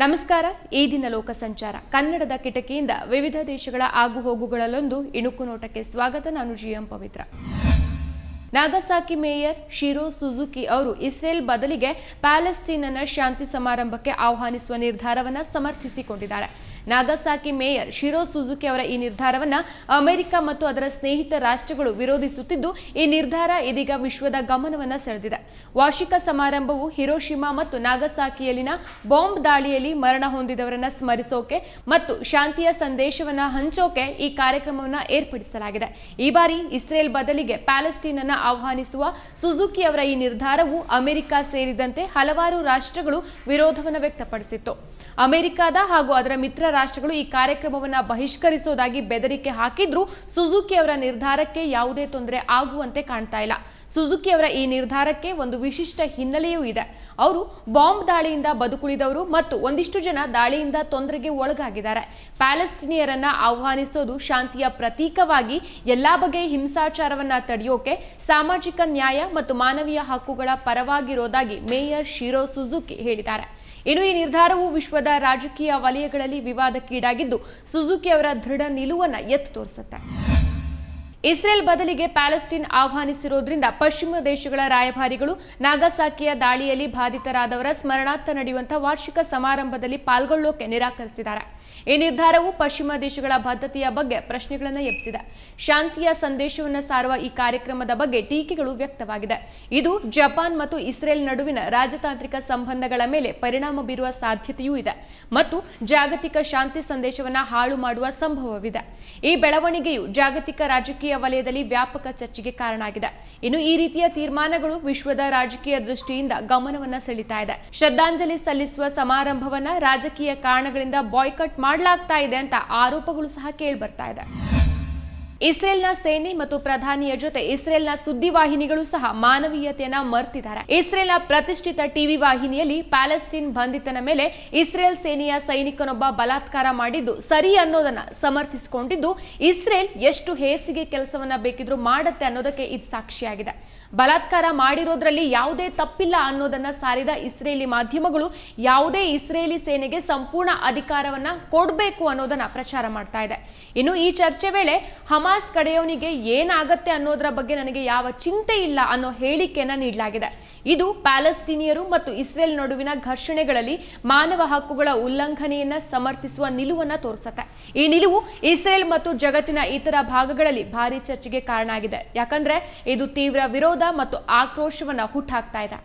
ನಮಸ್ಕಾರ, ಈ ದಿನ ಲೋಕ ಸಂಚಾರ ಕನ್ನಡದ ಕಿಟಕಿಯಿಂದ ವಿವಿಧ ದೇಶಗಳ ಆಗುಹೋಗುಗಳಲ್ಲೊಂದು ಇಣುಕು ನೋಟಕ್ಕೆ ಸ್ವಾಗತ ನಾನು G M Pavitra. Nagasaki mayor Shiro Suzuki ಅವರು ಇಸ್ರೇಲ್ ಬದಲಿಗೆ ಪ್ಯಾಲೆಸ್ಟೀನ್ ಶಾಂತಿ ಸಮಾರಂಭಕ್ಕೆ ಆಹ್ವಾನಿಸುವ ನಿರ್ಧಾರವನ್ನು ಸಮರ್ಥಿಸಿಕೊಂಡಿದ್ದಾರೆ. ನಾಗಸಾಕಿ ಮೇಯರ್ ಶಿರೋ ಸುಜುಕಿ ಅವರ ಈ ನಿರ್ಧಾರವನ್ನ ಅಮೆರಿಕ ಮತ್ತು ಅದರ ಸ್ನೇಹಿತ ರಾಷ್ಟ್ರಗಳು ವಿರೋಧಿಸುತ್ತಿದ್ದು, ಈ ನಿರ್ಧಾರ ಇದೀಗ ವಿಶ್ವದ ಗಮನವನ್ನ ಸೆಳೆದಿದೆ. ವಾರ್ಷಿಕ ಸಮಾರಂಭವು ಹಿರೋಶಿಮಾ ಮತ್ತು ನಾಗಸಾಕಿಯಲ್ಲಿನ ಬಾಂಬ್ ದಾಳಿಯಲ್ಲಿ ಮರಣ ಹೊಂದಿದವರನ್ನ ಸ್ಮರಿಸೋಕೆ ಮತ್ತು ಶಾಂತಿಯ ಸಂದೇಶವನ್ನ ಹಂಚೋಕೆ ಈ ಕಾರ್ಯಕ್ರಮವನ್ನ ಏರ್ಪಡಿಸಲಾಗಿದೆ. ಈ ಬಾರಿ ಇಸ್ರೇಲ್ ಬದಲಿಗೆ ಪ್ಯಾಲೆಸ್ಟೀನ್ ಅನ್ನ ಆಹ್ವಾನಿಸುವ ಸುಜುಕಿ ಅವರ ಈ ನಿರ್ಧಾರವು ಅಮೆರಿಕ ಸೇರಿದಂತೆ ಹಲವಾರು ರಾಷ್ಟ್ರಗಳು ವಿರೋಧವನ್ನು ವ್ಯಕ್ತಪಡಿಸಿತ್ತು. ಅಮೆರಿಕದ ಹಾಗೂ ಅದರ ಮಿತ್ರ ರಾಷ್ಟ್ರಗಳು ಈ ಕಾರ್ಯಕ್ರಮವನ್ನ ಬಹಿಷ್ಕರಿಸೋದಾಗಿ ಬೆದರಿಕೆ ಹಾಕಿದ್ರು ಸುಜುಕಿ ಅವರ ನಿರ್ಧಾರಕ್ಕೆ ಯಾವುದೇ ತೊಂದರೆ ಆಗುವಂತೆ ಕಾಣ್ತಾ ಇಲ್ಲ. ಸುಜುಕಿ ಅವರ ಈ ನಿರ್ಧಾರಕ್ಕೆ ಒಂದು ವಿಶಿಷ್ಟ ಹಿನ್ನೆಲೆಯೂ ಇದೆ. ಅವರು ಬಾಂಬ್ ದಾಳಿಯಿಂದ ಬದುಕುಳಿದವರು ಮತ್ತು ಒಂದಿಷ್ಟು ಜನ ದಾಳಿಯಿಂದ ತೊಂದರೆಗೆ ಒಳಗಾಗಿದ್ದಾರೆ. ಪ್ಯಾಲೆಸ್ಟಿನಿಯರನ್ನ ಆಹ್ವಾನಿಸೋದು ಶಾಂತಿಯ ಪ್ರತೀಕವಾಗಿ ಎಲ್ಲಾ ಬಗೆಯ ಹಿಂಸಾಚಾರವನ್ನ ತಡೆಯೋಕೆ ಸಾಮಾಜಿಕ ನ್ಯಾಯ ಮತ್ತು ಮಾನವೀಯ ಹಕ್ಕುಗಳ ಪರವಾಗಿರೋದಾಗಿ ಮೇಯರ್ ಶಿರೋ ಸುಜುಕಿ ಹೇಳಿದ್ದಾರೆ. ಇನ್ನು ಈ ನಿರ್ಧಾರವು ವಿಶ್ವದ ರಾಜಕೀಯ ವಲಯಗಳಲ್ಲಿ ವಿವಾದಕ್ಕೀಡಾಗಿದ್ದು, ಸುಜುಕಿ ಅವರ ದೃಢ ನಿಲುವನ್ನ ಎತ್ತು ತೋರಿಸುತ್ತೆ. ಇಸ್ರೇಲ್ ಬದಲಿಗೆ ಪ್ಯಾಲೆಸ್ಟೀನ್ ಆಹ್ವಾನಿಸಿರೋದ್ರಿಂದ ಪಶ್ಚಿಮ ದೇಶಗಳ ರಾಯಭಾರಿಗಳು ನಾಗಸಾಕಿಯ ದಾಳಿಯಲ್ಲಿ ಬಾಧಿತರಾದವರ ಸ್ಮರಣಾರ್ಥ ನಡೆಯುವಂತಹ ವಾರ್ಷಿಕ ಸಮಾರಂಭದಲ್ಲಿ ಪಾಲ್ಗೊಳ್ಳೋಕೆ ನಿರಾಕರಿಸಿದ್ದಾರೆ. ಈ ನಿರ್ಧಾರವು ಪಶ್ಚಿಮ ದೇಶಗಳ ಬದ್ಧತೆಯ ಬಗ್ಗೆ ಪ್ರಶ್ನೆಗಳನ್ನು ಎಬ್ಬಿಸಿದೆ. ಶಾಂತಿಯ ಸಂದೇಶವನ್ನು ಸಾರುವ ಈ ಕಾರ್ಯಕ್ರಮದ ಬಗ್ಗೆ ಟೀಕೆಗಳು ವ್ಯಕ್ತವಾಗಿದೆ. ಇದು ಜಪಾನ್ ಮತ್ತು ಇಸ್ರೇಲ್ ನಡುವಿನ ರಾಜತಾಂತ್ರಿಕ ಸಂಬಂಧಗಳ ಮೇಲೆ ಪರಿಣಾಮ ಬೀರುವ ಸಾಧ್ಯತೆಯೂ ಇದೆ ಮತ್ತು ಜಾಗತಿಕ ಶಾಂತಿ ಸಂದೇಶವನ್ನು ಹಾಳು ಮಾಡುವ ಸಂಭವವಿದೆ. ಈ ಬೆಳವಣಿಗೆಯು ಜಾಗತಿಕ ರಾಜಕೀಯ ವಲಯದಲ್ಲಿ ವ್ಯಾಪಕ ಚರ್ಚೆಗೆ ಕಾರಣ ಆಗಿದೆ ಇನ್ನು ಈ ರೀತಿಯ ತೀರ್ಮಾನಗಳು ವಿಶ್ವದ ರಾಜಕೀಯ ದೃಷ್ಟಿಯಿಂದ ಗಮನವನ್ನ ಸೆಳೀತಾ ಇದೆ. ಶ್ರದ್ಧಾಂಜಲಿ ಸಲ್ಲಿಸುವ ಸಮಾರಂಭವನ್ನ ರಾಜಕೀಯ ಕಾರಣಗಳಿಂದ ಬಾಯ್ಕಟ್ ಮಾಡಲಾಗ್ತಾ ಇದೆ ಅಂತ ಆರೋಪಗಳು ಸಹ ಕೇಳಿ ಬರ್ತಾ ಇದೆ. ಇಸ್ರೇಲ್ನ ಸೇನೆ ಮತ್ತು ಪ್ರಧಾನಿಯ ಜೊತೆ ಇಸ್ರೇಲ್ನ ಸುದ್ದಿವಾಹಿನಿಗಳು ಸಹ ಮಾನವೀಯತೆಯನ್ನ ಮರ್ತಿದ್ದಾರೆ. ಇಸ್ರೇಲ್ನ ಪ್ರತಿಷ್ಠಿತ ಟಿವಿ ವಾಹಿನಿಯಲ್ಲಿ ಪ್ಯಾಲೆಸ್ಟೀನ್ ಬಂಧಿತನ ಮೇಲೆ ಇಸ್ರೇಲ್ ಸೇನೆಯ ಸೈನಿಕನೊಬ್ಬ ಬಲಾತ್ಕಾರ ಮಾಡಿದ್ದು ಸರಿ ಅನ್ನೋದನ್ನ ಸಮರ್ಥಿಸಿಕೊಂಡಿದ್ದು, ಇಸ್ರೇಲ್ ಎಷ್ಟು ಹೇಸಿಗೆ ಕೆಲಸವನ್ನ ಬೇಕಿದ್ರೂ ಮಾಡತ್ತೆ ಅನ್ನೋದಕ್ಕೆ ಇದು ಸಾಕ್ಷಿಯಾಗಿದೆ. ಬಲಾತ್ಕಾರ ಮಾಡಿರೋದ್ರಲ್ಲಿ ಯಾವುದೇ ತಪ್ಪಿಲ್ಲ ಅನ್ನೋದನ್ನ ಸಾರಿದ ಇಸ್ರೇಲಿ ಮಾಧ್ಯಮಗಳು ಯಾವುದೇ ಇಸ್ರೇಲಿ ಸೇನೆಗೆ ಸಂಪೂರ್ಣ ಅಧಿಕಾರವನ್ನ ಕೊಡಬೇಕು ಅನ್ನೋದನ್ನ ಪ್ರಚಾರ ಮಾಡ್ತಾ ಇದೆ. ಇನ್ನು ಈ ಚರ್ಚೆ ವೇಳೆ ಹಮಾಸ್ ಕಡೆಯವನಿಗೆ ಏನಾಗತ್ತೆ ಅನ್ನೋದರ ಬಗ್ಗೆ ನನಗೆ ಯಾವ ಚಿಂತೆ ಇಲ್ಲ ಅನ್ನೋ ಹೇಳಿಕೆಯನ್ನ ನೀಡಲಾಗಿದೆ. ಇದು ಪ್ಯಾಲೆಸ್ತೀನಿಯರು ಮತ್ತು ಇಸ್ರೇಲ್ ನಡುವಿನ ಘರ್ಷಣೆಗಳಲ್ಲಿ ಮಾನವ ಹಕ್ಕುಗಳ ಉಲ್ಲಂಘನೆಯನ್ನ ಸಮರ್ಥಿಸುವ ನಿಲುವನ್ನ ತೋರಿಸುತ್ತೆ. ಈ ನಿಲುವು ಇಸ್ರೇಲ್ ಮತ್ತು ಜಗತ್ತಿನ ಇತರ ಭಾಗಗಳಲ್ಲಿ ಭಾರಿ ಚರ್ಚೆಗೆ ಕಾರಣ ಆಗಿದೆ ಯಾಕಂದ್ರೆ ಇದು ತೀವ್ರ ವಿರೋಧ ಮತ್ತು ಆಕ್ರೋಶವನ್ನ ಹುಟ್ಟಾಕ್ತಾ ಇದೆ.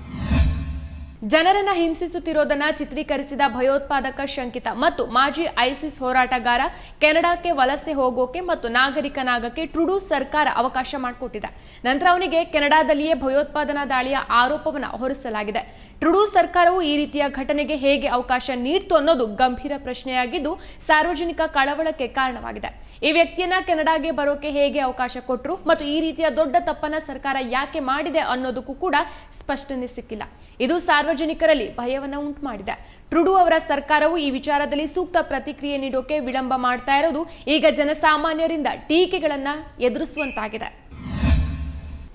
ಜನರನ್ನ ಹಿಂಸಿಸುತ್ತಿರೋದನ್ನ ಚಿತ್ರೀಕರಿಸಿದ ಭಯೋತ್ಪಾದಕ ಶಂಕಿತ ಮತ್ತು ಮಾಜಿ ಐಸಿಸ್ ಹೋರಾಟಗಾರ ಕೆನಡಾಕ್ಕೆ ವಲಸೆ ಹೋಗೋಕೆ ಮತ್ತು ನಾಗರಿಕನಾಗಕ್ಕೆ ಟ್ರುಡೂ ಸರ್ಕಾರ ಅವಕಾಶ ಮಾಡಿಕೊಟ್ಟಿದೆ. ನಂತರ ಅವನಿಗೆ ಕೆನಡಾದಲ್ಲಿಯೇ ಭಯೋತ್ಪಾದನಾ ದಾಳಿಯ ಆರೋಪವನ್ನು ಹೊರಿಸಲಾಗಿದೆ. ಟ್ರುಡೂ ಸರ್ಕಾರವು ಈ ರೀತಿಯ ಘಟನೆಗೆ ಹೇಗೆ ಅವಕಾಶ ನೀಡ್ತು ಅನ್ನೋದು ಗಂಭೀರ ಪ್ರಶ್ನೆಯಾಗಿದ್ದು ಸಾರ್ವಜನಿಕ ಕಳವಳಕ್ಕೆ ಕಾರಣವಾಗಿದೆ. ಈ ವ್ಯಕ್ತಿಯನ್ನ ಕೆನಡಾಗೆ ಬರೋಕೆ ಹೇಗೆ ಅವಕಾಶ ಕೊಟ್ಟರು ಮತ್ತು ಈ ರೀತಿಯ ದೊಡ್ಡ ತಪ್ಪನ್ನ ಸರ್ಕಾರ ಯಾಕೆ ಮಾಡಿದೆ ಅನ್ನೋದಕ್ಕೂ ಕೂಡ ಸ್ಪಷ್ಟನೆ ಸಿಕ್ಕಿಲ್ಲ. ಇದು ಸಾರ್ವಜನಿಕರಲ್ಲಿ ಭಯವನ್ನ ಉಂಟು ಮಾಡಿದೆ ಟ್ರುಡು ಅವರ ಸರ್ಕಾರವು ಈ ವಿಚಾರದಲ್ಲಿ ಸೂಕ್ತ ಪ್ರತಿಕ್ರಿಯೆ ನೀಡೋಕೆ ವಿಳಂಬ ಮಾಡ್ತಾ ಇರೋದು ಈಗ ಜನಸಾಮಾನ್ಯರಿಂದ ಟೀಕೆಗಳನ್ನ ಎದುರಿಸುವಂತಾಗಿದೆ.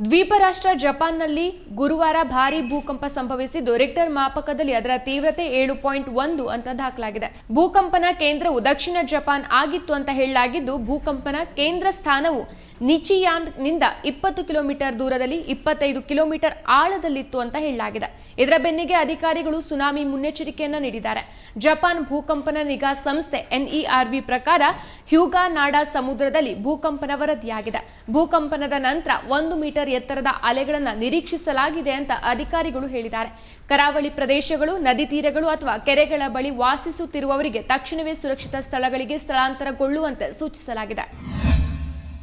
ದ್ವೀಪ ರಾಷ್ಟ್ರ ಜಪಾನ್ನಲ್ಲಿ ಗುರುವಾರ ಭಾರಿ ಭೂಕಂಪ ಸಂಭವಿಸಿದ್ದು, ರಿಕ್ಟರ್ ಮಾಪಕದಲ್ಲಿ ಅದರ ತೀವ್ರತೆ ಏಳು ಪಾಯಿಂಟ್ ಒಂದು ಅಂತ ದಾಖಲಾಗಿದೆ. ಭೂಕಂಪನ ಕೇಂದ್ರವು ದಕ್ಷಿಣ ಜಪಾನ್ ಆಗಿತ್ತು ಅಂತ ಹೇಳಲಾಗಿದ್ದು, ಭೂಕಂಪನ ಕೇಂದ್ರ ಸ್ಥಾನವು ನಿಚಿಯಾನ್ನಿಂದ ಇಪ್ಪತ್ತು ಕಿಲೋಮೀಟರ್ ದೂರದಲ್ಲಿ ಇಪ್ಪತ್ತೈದು ಕಿಲೋಮೀಟರ್ ಆಳದಲ್ಲಿತ್ತು ಅಂತ ಹೇಳಲಾಗಿದೆ. ಇದರ ಬೆನ್ನಿಗೆ ಅಧಿಕಾರಿಗಳು ಸುನಾಮಿ ಮುನ್ನೆಚ್ಚರಿಕೆಯನ್ನು ನೀಡಿದ್ದಾರೆ. ಜಪಾನ್ ಭೂಕಂಪನ ನಿಗಾ ಸಂಸ್ಥೆ ಎನ್ಇಆರ್ಬಿ ಪ್ರಕಾರ ಹ್ಯೂಗಾ ನಾಡಾ ಸಮುದ್ರದಲ್ಲಿ ಭೂಕಂಪನ ವರದಿಯಾಗಿದೆ. ಭೂಕಂಪನದ ನಂತರ ಒಂದು ಮೀಟರ್ ಎತ್ತರದ ಅಲೆಗಳನ್ನು ನಿರೀಕ್ಷಿಸಲಾಗಿದೆ ಅಂತ ಅಧಿಕಾರಿಗಳು ಹೇಳಿದ್ದಾರೆ. ಕರಾವಳಿ ಪ್ರದೇಶಗಳು, ನದಿ ತೀರಗಳು ಅಥವಾ ಕೆರೆಗಳ ಬಳಿ ವಾಸಿಸುತ್ತಿರುವವರಿಗೆ ತಕ್ಷಣವೇ ಸುರಕ್ಷಿತ ಸ್ಥಳಗಳಿಗೆ ಸ್ಥಳಾಂತರಗೊಳ್ಳುವಂತೆ ಸೂಚಿಸಲಾಗಿದೆ.